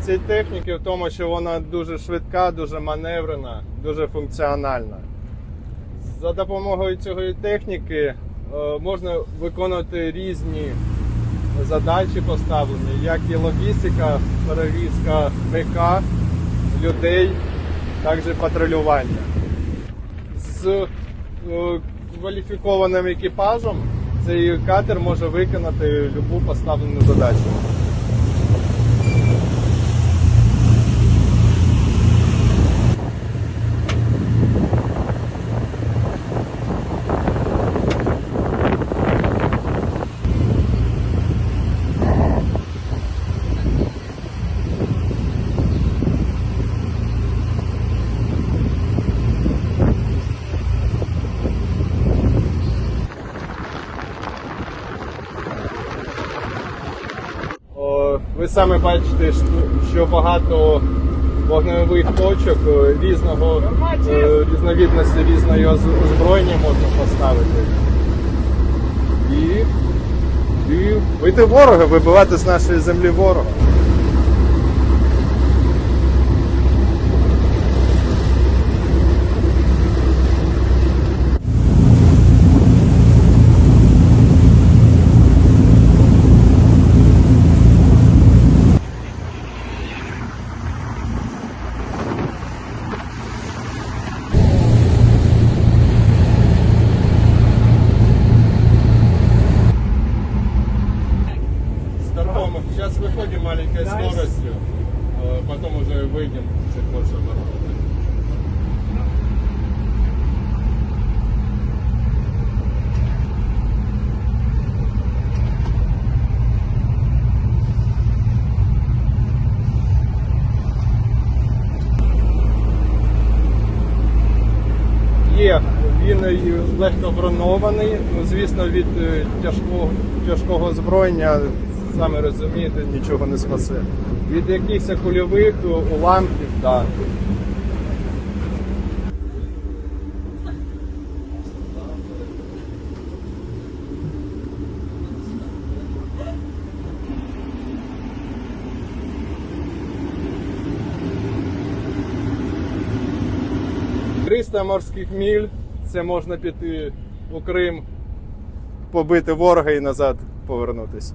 цієї техніки в тому, що вона дуже швидка, дуже маневрена, дуже функціональна. За допомогою цієї техніки е, можна виконувати різні задачі поставлені, як і логістика, перевізка БК, людей, також патрулювання. З е, кваліфікованим екіпажем цей катер може виконати будь-яку поставлену задачу. Ви саме бачите, що- багато вогневих точок е, різного е, різновідності різної озброєння можна поставити. І, і бити ворога, вибивати з нашої землі ворога. выходим маленькой скоростью, э, потом уже выйдем чуть больше дорогу. Є, він і легко бронований, ну, звісно, від е, тяжкого, тяжкого озброєння, самі розумієте, нічого не спасе. Від якихось кульових уламків, так. Да. 300 морських міль, це можна піти у Крим, побити ворога і назад повернутися.